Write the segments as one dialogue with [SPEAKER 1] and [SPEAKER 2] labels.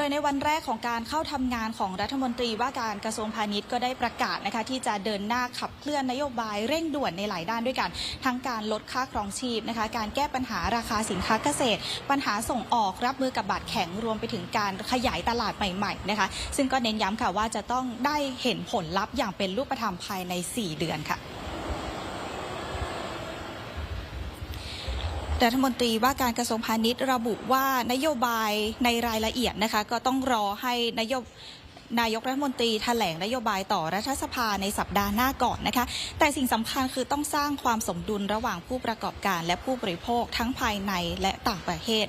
[SPEAKER 1] ดยในวันแรกของการเข้าทำงานของรัฐมนตรีว่าการกระทรวงพาณิชย์ก็ได้ประกาศนะคะที่จะเดินหน้าขับเคลื่อนนโยบายเร่งด่วนในหลายด้านด้วยกัน ทั้งการลดค่าครองชีพนะคะ การแก้ปัญหาราคาสินค้าเกษตร ปัญหาส่งออกรับมือกับบาดแข็งรวมไปถึงการขยายตลาดใหม่ๆนะคะ ซึ่งก็เน้นย้ำค่ะว่าจะต้องได้เห็นผลลัพธ์อย่างเป็นรูปธรรมภายใน 4 เดือนค่ะ รัฐมนตรีว่าการกระทรวงพาณิชย์ระบุว่านโยบายในรายละเอียดนะคะ ก็ต้องรอให้นโยบ นายกรัฐมนตรีแถลงนโยบายต่อรัฐสภาในสัปดาห์หน้าก่อนนะคะ แต่สิ่งสำคัญคือต้องสร้างความสมดุลระหว่างผู้ประกอบการ และผู้บริโภคทั้งภายในและต่างประเทศ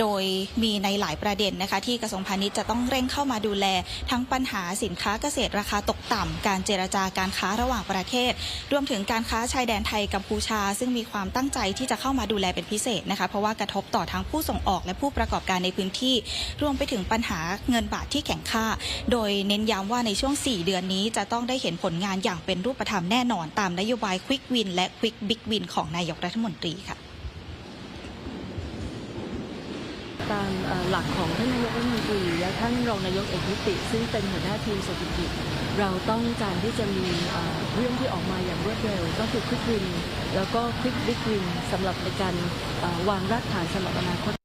[SPEAKER 1] โดยมีในหลายประเด็นนะคะ ที่กระทรวงพาณิชย์จะต้องเร่งเข้ามาดูแล ทั้งปัญหาสินค้าเกษตรราคาตกต่ำการเจรจาการค้าระหว่างประเทศ รวมถึงการค้าชายแดนไทยกัมพูชา ซึ่งมีความตั้งใจที่จะเข้ามาดูแลเป็นพิเศษนะคะ เพราะว่ากระทบต่อทั้งผู้ส่งออกและผู้ประกอบการในพื้นที่ รวมไปถึงปัญหาเงินบาทที่แข็งค่า โดยยเน้นย้ำว่าในช่วง 4 เดือนนี้จะต้องได้เห็นผลงานอย่างเป็นรูปธรรมแน่นอนตามนโยบายควิกวินและควิกบิ๊กวินของนายกรัฐมนตรีค่ะ
[SPEAKER 2] ตามหลักของท่านนายกรัฐมนตรีและท่านรองนายกเอกนิติ ซึ่งเป็นหัวหน้าทีมเศรษฐกิจ เราต้องการที่จะมีเอ่อเรื่องที่ออกมาอย่างรวดเร็ว ก็คือควิกวิน แล้วก็ควิกบิ๊กวินสำหรับในการวางรากฐานสำหรับอนาคต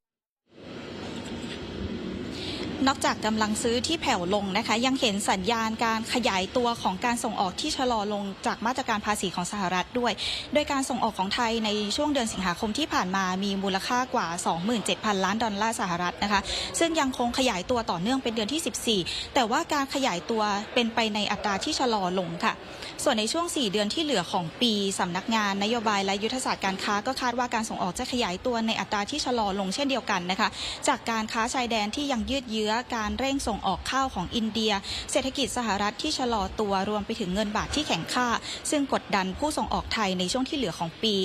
[SPEAKER 1] นอกจากกำลังซื้อที่แผ่วลงนะคะ ยังเห็นสัญญาณการขยายตัวของการส่งออกที่ชะลอลงจากมาตรการภาษีของสหรัฐด้วย โดยการส่งออกของไทยในช่วงเดือนสิงหาคมที่ผ่านมามีมูลค่ากว่า 27,000 ล้านดอลลาร์สหรัฐนะคะ ซึ่งยังคงขยายตัวต่อเนื่องเป็นเดือนที่ 14 แต่ว่าการขยายตัวเป็นไปในอัตราที่ชะลอลงค่ะ ส่วนในช่วง 4 เดือนที่เหลือของปีสำนักงานนโยบายและยุทธศาสตร์การค้าก็คาดว่าการส่งออกจะขยายตัวในอัตราที่ชะลอลงเช่นเดียวกันนะคะ จากการค้าชายแดนที่ยังยืดเยื้อการเร่งส่งออกข้าวของอินเดีย เศรษฐกิจสหรัฐที่ชะลอตัวรวมไปถึงเงินบาทที่แข็งค่า ซึ่งกดดันผู้ส่งออกไทยในช่วงที่เหลือของปี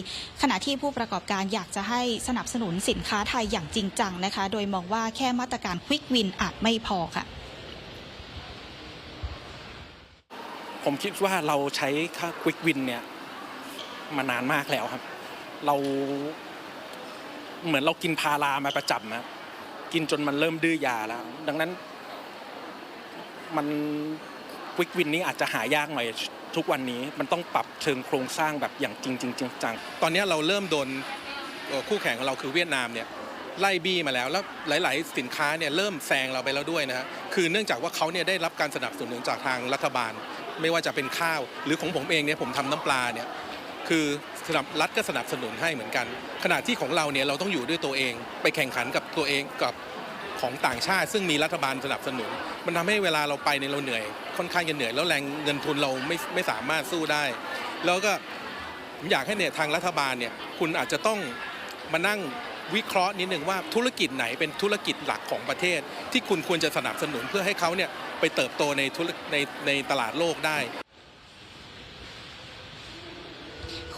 [SPEAKER 1] ขณะที่ผู้ประกอบการอยากจะให้สนับสนุนสินค้าไทยอย่างจริงจังนะคะ โดยมองว่าแค่มาตรการควิกวินอาจไม่พอค่ะ
[SPEAKER 3] ผมคิดว่าเราใช้ค่าควิกวินเนี่ยมานานมากแล้วครับ เราเหมือนเรากินพารามาประจำนะ กินจนมันเริ่มดื้อยาแล้ว ดังนั้นมันควิกวินนี้อาจจะหายากหน่อยทุกวันนี้มันต้องปรับเชิงโครงสร้างแบบอย่างจริงจริงจัง
[SPEAKER 4] ตอนนี้เราเริ่มโดนคู่แข่งของเราคือเวียดนามเนี่ยไล่บี้มาแล้วแล้วหลาย ๆ สินค้าเนี่ยเริ่มแซงเราไปแล้วด้วยนะฮะคือเนื่องจากว่าเขาเนี่ยได้รับการสนับสนุนจากทางรัฐบาล ไม่ว่าจะเป็นข้าว หรือของผมเองเนี่ยผมทำน้ำปลาเนี่ย คือสนับรัฐก็สนับสนุนให้เหมือนกัน ขณะที่ของเราเนี่ยเราต้องอยู่ด้วยตัวเอง ไปแข่งขันกับตัวเองกับของต่างชาติ ซึ่งมีรัฐบาลสนับสนุน มันทำให้เวลาเราไปเนี่ยเราเหนื่อย ค่อนข้างจะเหนื่อย แล้วแรงเงินทุนเราไม่ไม่สามารถสู้ได้ แล้วก็ผมอยากให้เนี่ยทางรัฐบาลเนี่ยคุณอาจจะต้องมานั่งวิเคราะห์นิดหนึ่งว่าธุรกิจไหนเป็นธุรกิจหลักของประเทศ ที่คุณควรจะสนับสนุนเพื่อให้เขาเนี่ยไปเติบโตในธุรในในตลาดโลกได้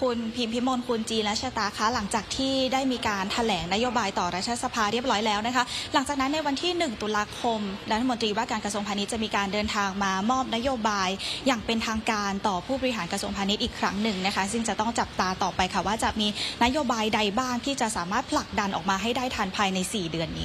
[SPEAKER 1] คุณพิมพิมลคุณจีและชะตาคะหลังจากที่ได้มีการแถลงนโยบายต่อรัฐสภาเรียบร้อยแล้วนะคะ หลังจากนั้นในวันที่ 1 ตุลาคมรัฐมนตรีว่าการกระทรวงพาณิชย์จะมีการเดินทางมามอบนโยบาย อย่างเป็นทางการต่อผู้บริหารกระทรวงพาณิชย์อีกครั้งหนึ่งนะคะ ซึ่งจะต้องจับตาต่อไปค่ะว่าจะมีนโยบายใดบ้างที่จะสามารถผลักดันออกมาให้ได้ทันภายใน 4 เดือนนี้